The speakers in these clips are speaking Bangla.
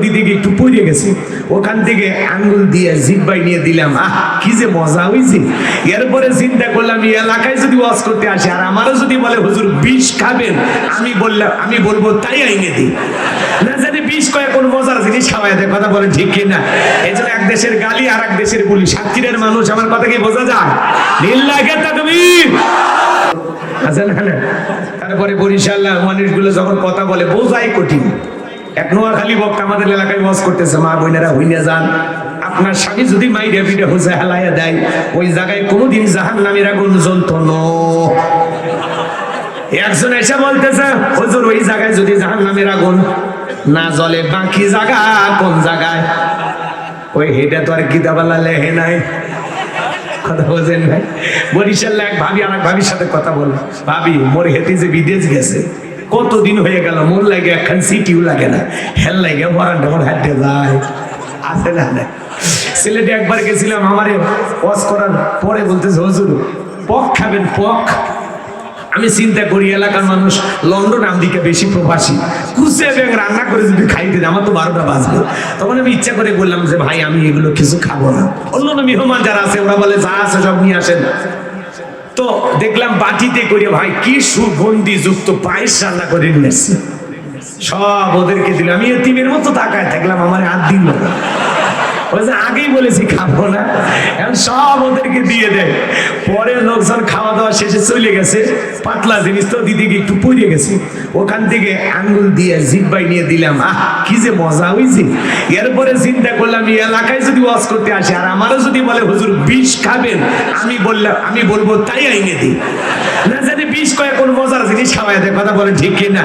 দিদিকে একটু গেছে। ওখান থেকে আঙ্গুল দিয়ে নিয়ে দিলাম। আহ, কি যে মজা হয়েছে এরপরে চিন্তা করলাম, এই এলাকায় যদি ওয়াজ করতে আসে, আর আমারও যদি বলে, হুজুর, বিষ খাবেন? আমি বললাম, আমি বলব, তাই আইনে দিই। না জানি বিষ কয়ে কোন মজার জিনিস খাওয়াই দেয়, কথা বলেন ঠিক কিনা। এই জন্য এক দেশের গালি, আর এক দেশের বলি। সাতক্ষীরের মানুষ, আমার কথা কি বোঝা যায়? নীল লাগে না না? তারপরে বরিশাল মানুষগুলো যখন কথা বলে, বোঝাই কঠিন। এক নোয়াখালী বক্তা আমাদের এলাকায় বস করতেছে, মা বোনেরা, হইনা যান। আপনার স্বামী যদি মাইরে পিঠে হুসে হালাইয়া দেয়, ওই জায়গায় কোনোদিন জাহান নামের আগুন জ্বলত। একজন এসে বলতেছে, হুজুর, ওই জায়গায় যদি জাহান নামের আগুন না জ্বলে, বাকি জায়গা কোন জায়গায়? ওই হেটা তো আর কিতাবালা লেহে নাই। কথা বোঝেন ভাই বরিশাল এক ভাবি আর এক ভাবির সাথে কথা বল ভাবি, মোর হেতে যে বিদেশ গেছে কতদিন হয়ে গেল? মন লাগে একখান সিটিও লাগে না। হেল লাগে মরান ডমর হাঁটতে যায়। আছে না সিলেটে একবার গেছিলাম, আমারে ওয়াজ করার পরে বলতেছে, হজুর, পক খাবেন, পক। আমি চিন্তা করি, এলাকার মানুষ লন্ডন আমেরিকা বেশি প্রবাসী। কুচে ব্যাং রান্না করে যদি খাইতে আমার তো বারোটা বাজবে। তখন আমি ইচ্ছা করে বললাম যে, ভাই, আমি এগুলো কিছু খাব না। অন্য মেহমান যারা আছে, ওরা বলে, যা আছে সব নিয়ে আসেন। তো দেখলাম বাটিতে করে ভাই, কি সুগন্ধি যুক্ত পায়েস রান্না করে নিয়েছে। সব ওদেরকে দিল। আমি এতিমের মতো তাকায় থাকলাম, আমার হাত দিল আগেই বলেছি খাব না। এখন সব ওদেরকে দিয়ে দেয়। পরে লোকজন খাওয়া দাওয়া শেষে চলে গেছে। পাতলা জিনিস তো দিদিকে একটু পড়ে গেছে। ওখান থেকে আঙ্গুল দিয়ে জিব্বাই নিয়ে দিলাম। আহ, কি যে মজা হয়েছে এরপরে চিন্তা করলাম, এই এলাকায় যদি ওয়াজ করতে আসে, আর আমারও যদি বলে, হুজুর, বিষ খাবেন? আমি বললাম, আমি বলব, তাই আইনে দিই না জানি বিষ কয়ে কোন মজার জিনিস খাওয়াই দেয়, কথা বলে ঠিক কিনা।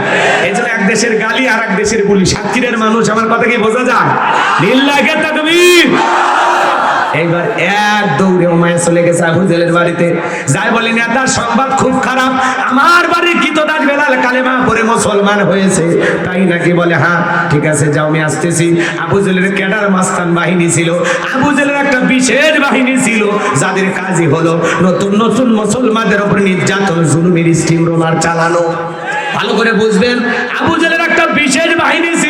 এই জন্য এক দেশের গালি আর এক দেশের বলি সাতক্ষীরের মানুষ, আমার কথা কি বোঝা যায়? নীল লাগে তাকবীর এইবার এক দৌড়ে ওমায় চলে গেছে আবু জেলের বাড়িতে। যাই বলে নেতার সংবাদ খুব খারাপ। আমার বাড়ির কিতদাস বেলাল কালেমা পরে মুসলমান হয়েছে। তাই নাকি বলে হ্যাঁ ঠিক আছে, যাও, আমি আসতেছি। আবু জেলের ক্যাডার মাস্তান বাহিনী ছিল। আবু জেলের একটা বিশেষ বাহিনী ছিল, যাদের কাজই হলো নতুন নতুন মুসলমানদের উপর নির্যাতন, জুলুমের স্টিম রোলার চালানো। ভালো করে বুঝবেন, আবু জেলের একটা বিশেষ বাহিনী ছিল।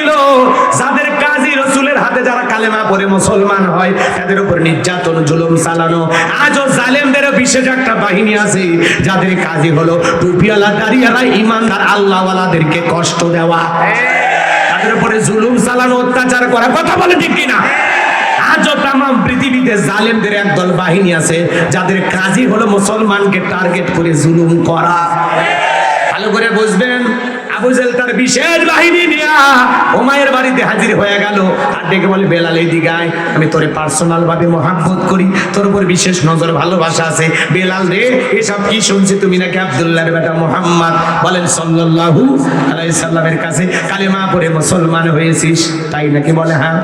যাদের কাজী রসুলের হাতে যারা কালেমা পরে মুসলমান হয়, তাদের উপর নির্যাতন, জুলুম চালানো। আজও জালেমদেরও বিশেষ একটা বাহিনী আছে, যাদের কাজই হলো টুপিওয়ালা দাঁড়িয়ালা ইমানদার, আল্লাহওয়ালাদেরকে কষ্ট দেওয়া। তাদের উপরে জুলুম চালানো, অত্যাচার করা, কথা বলে ঠিক কিনা? আজও তাম পৃথিবীতে জালেমদের একদল বাহিনী আছে, যাদের কাজই হলো মুসলমানকে টার্গেট করে জুলুম করা। ভালো করে বুঝবেন? আবু জেল তার বিশেষ বাহিনী নিয়া উমায়ের বাড়িতে হাজির হয়ে গেল। আর ডেকে বলে, বেলাল এই দিগায় আমি তোরে পার্সোনাল ভাবে মহাব্বত করি। তোর উপর বিশেষ নজর, ভালোবাসা আছে। বেলাল রে, এসব কি শুনছি তুমি নাকি আব্দুল্লাহর বেটা মোহাম্মদ? বলেন, সাল্লাল্লাহু আলাইহি সাল্লামের কাছে কালেমা পড়ে মুসলমান হয়েছিস। তাই নাকি বলে হ্যাঁ?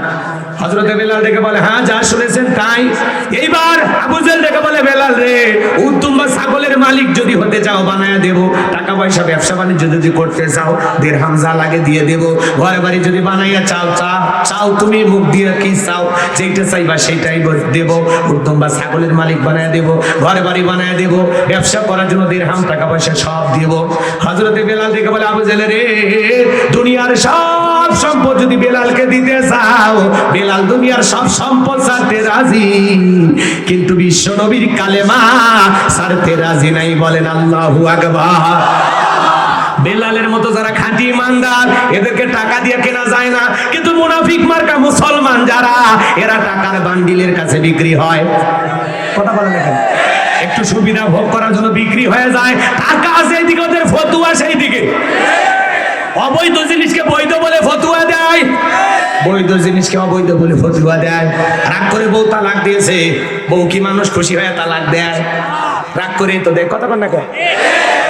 হজরতে বেলাল ডেকে বলে হ্যাঁ যা শুনেছেন তাই। এইবার আবু জেল ডেকে বলে, বেলাল রে, উত্তম বা ছাগলের মালিক যদি হতে চাও, বানায়া দেব। টাকা পয়সা ব্যবসা বাণিজ্য যদি করতে চাও, দেড়হাম যা লাগে দিয়ে দেব। ঘরে বাড়ি যদি বানাইয়া চাও, চা, চাও তুমি, মুখ দিয়ে কি চাও যেটা চাইবা সেটাই ব- দেব। উত্তম বা ছাগলের মালিক বানায় দেব ঘরে বাড়ি বানায়া দেব। ব্যবসা করার জন্য দেড়হাম টাকা পয়সা সব দেব। হজরতে বেলাল ডেকে বলে, আবু জেলে রে, দুনিয়ার সব সম্পদ যদি বেলালকে দিতে চাও, বেলাল দুনিয়ার সব সম্পদ ছাড়তে রাজি। কিন্তু বিশ্ব নবীর কালেমা ছাড়তে রাজি নাই বলেন আল্লাহু আকবার। বেলালের মতো যারা খাঁটি ইমানদার, এদেরকে টাকা দিয়ে কেনা যায় না। কিন্তু মুনাফিক মার্কা মুসলমান যারা, এরা টাকার বান্ডিলের কাছে বিক্রি হয়। কথা বলে দেখেন একটু সুবিধা ভোগ করার জন্য বিক্রি হয়ে যায়। টাকা আছে এইদিকে ওদের ফতুয়া সেই দিকে অবৈধ জিনিসকে বৈধ বলে ফতুয়া দেয়। বৈধ জিনিসকে অবৈধ বলে ফতুয়া দেয়। রাগ করে বউ তালাক দিয়েছে। বউ কি মানুষ খুশি হয়ে তালাক দেয়? রাগ করে তো দেয়। কথা না কেন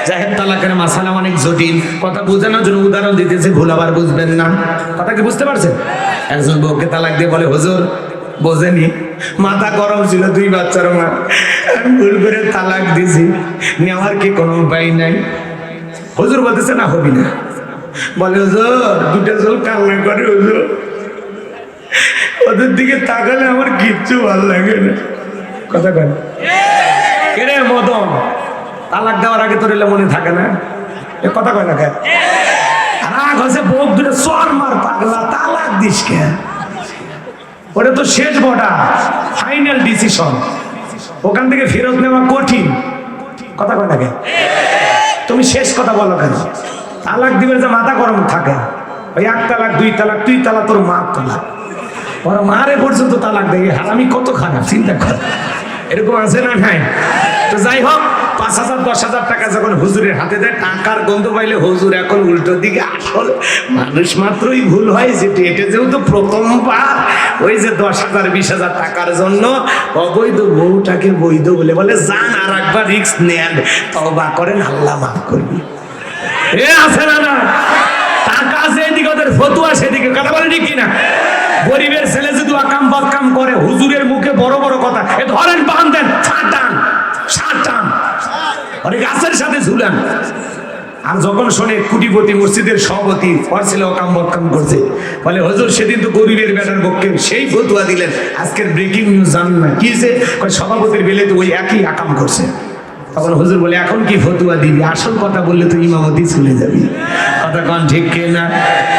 জাহেদ তালাকের মাসালা অনেক জটিল। কথা বোঝানোর জন্য উদাহরণ দিতেছে, ভুল আবার বুঝবেন না। কথা কি বুঝতে পারছেন? একজন বউকে তালাক দিয়ে বলে, হুজুর, বোঝেনি। মাথা গরম ছিল, দুই বাচ্চার মা। ভুল করে তালাক দিছি নেওয়ার কি কোনো উপায় নাই? হুজুর বলতেছে, না, হবি না। বলে, হুজুর দুটা চোখ কান্না করে ওদের দিকে তাকালে আমার কিচ্ছু ভালো লাগে না। কথা কেন কেরে মদন? তালাক দেওয়ার আগে তোর এলে মনে থাকে না? এ কথা কয় না রাগ হচ্ছে বোক দুটো মার পাগলা, তালাক দিস কে? ওটা তো শেষ বটা ফাইনাল ডিসিশন ওখান থেকে ফেরত নেওয়া কঠিন। কথা কয় নাকি তুমি শেষ কথা বলো কেন? তালাক দিবে যে মাথা গরম থাকে। ওই এক তালাক, দুই তালাক, তুই তালাক তোর মা তালাক। ওর মারে পর্যন্ত তালাক দেয়। হারামি কত খারাপ, চিন্তা কর। এরকম আছে না নাই? তো যাই হোক, পাঁচ হাজার, দশ হাজার টাকা যখন হুজুরের হাতে দেয়, টাকার গন্ধ পাইলে হুজুর এখন উল্টো দিকে আসল। মানুষ মাত্রই ভুল হয় যে এটা যেহেতু প্রথমবার ওই যে দশ হাজার, বিশ হাজার টাকার জন্য অবৈধ বউটাকে বৈধ বলে বলে যান আর একবার রিক্স নেন তবা করেন, আল্লাহ মাফ করবি। এ আছে না না। টাকা যেদিকে ওদের ফতুয়া, সেদিকে কথা বলে ঠিক কিনা? গরিবের ছেলে যদি আকাম বাকাম করে, হুজুরের মুখে বড় বড় কথা, এ ধরেন বান দেন ছাটান ছাটান অনেক গাছের সাথে ঝুলান। আর যখন শোনে কুটিপতি মসজিদের সভাপতি পড়ছিল অকাম বকাম করছে, বলে, হজুর, সেদিন তো গরিবের বেটার পক্ষে সেই ফতুয়া দিলেন। আজকের ব্রেকিং নিউজ জানেন না, কি যে? সভাপতির বেলে তো ওই একই আকাম করছে। তখন হুজুর বলে, এখন কি ফতুয়া দিবি? আসল কথা বললে তো ইমামতি চলে যাবি। কথা কন ঠিক কিনা?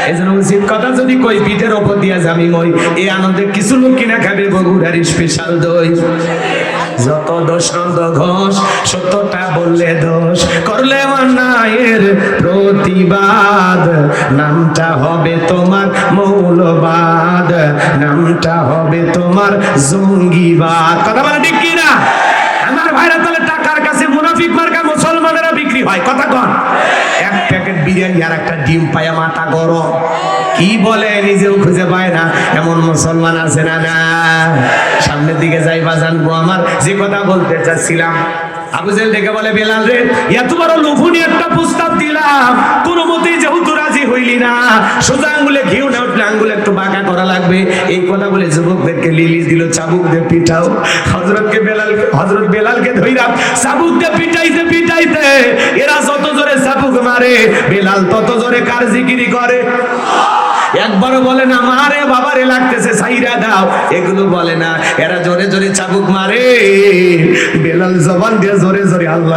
এই জন্য উচিত কথা যদি কই, পিঠের ওপর দিয়া যাবি মই এই আনন্দে কিছু লোক কিনা খাবে বগুড়ার স্পেশাল দই। যত দোষ নন্দ ঘোষ, সত্যটা বললে দোষ। করলে অন্যায়ের প্রতিবাদ। নামটা হবে তোমার মৌলবাদ। নামটা হবে তোমার জঙ্গিবাদ। কথা বলে ঠিক কিনা? আমার ভাইরা তাহলে কাছে মুনাফিক মার্কা মুসলমানেরা বিক্রি হয়, কথা কন। এক প্যাকেট বিরিয়ানি আর একটা ডিম পায়া মাথা গরম। কি বলে, নিজেও খুঁজে পায় না, এমন মুসলমান আছে না না। সামনের দিকে যাই বা জানব আমার, যে কথা বলতে চাচ্ছিলাম। আবু জেল ডেকে বলে, বেলাল রে এত বড় লোভনী একটা প্রস্তাব দিলাম। কোন মতেই যেহেতু রাজি হইলি না, সোজা আঙ্গুলে ঘিউ না উঠলে আঙ্গুলে একটু বাঁকা করা লাগবে। এই কথা বলে যুবকদেরকে দিল চাবুক পিঠাও। বেলাল হজরত চাবুক পিটাইতে পিটাইতে এরা যত জোরে চাবুক মারে, বেলাল তত জোরে কার জিকিরি করে? একবারও বলে না মারে বাবারে লাগতেছে সাইরা দাও। এগুলো বলে না, এরা জোরে জোরে চাবুক মারে। বেলাল জবান দিয়ে জোরে জোরে আল্লাহ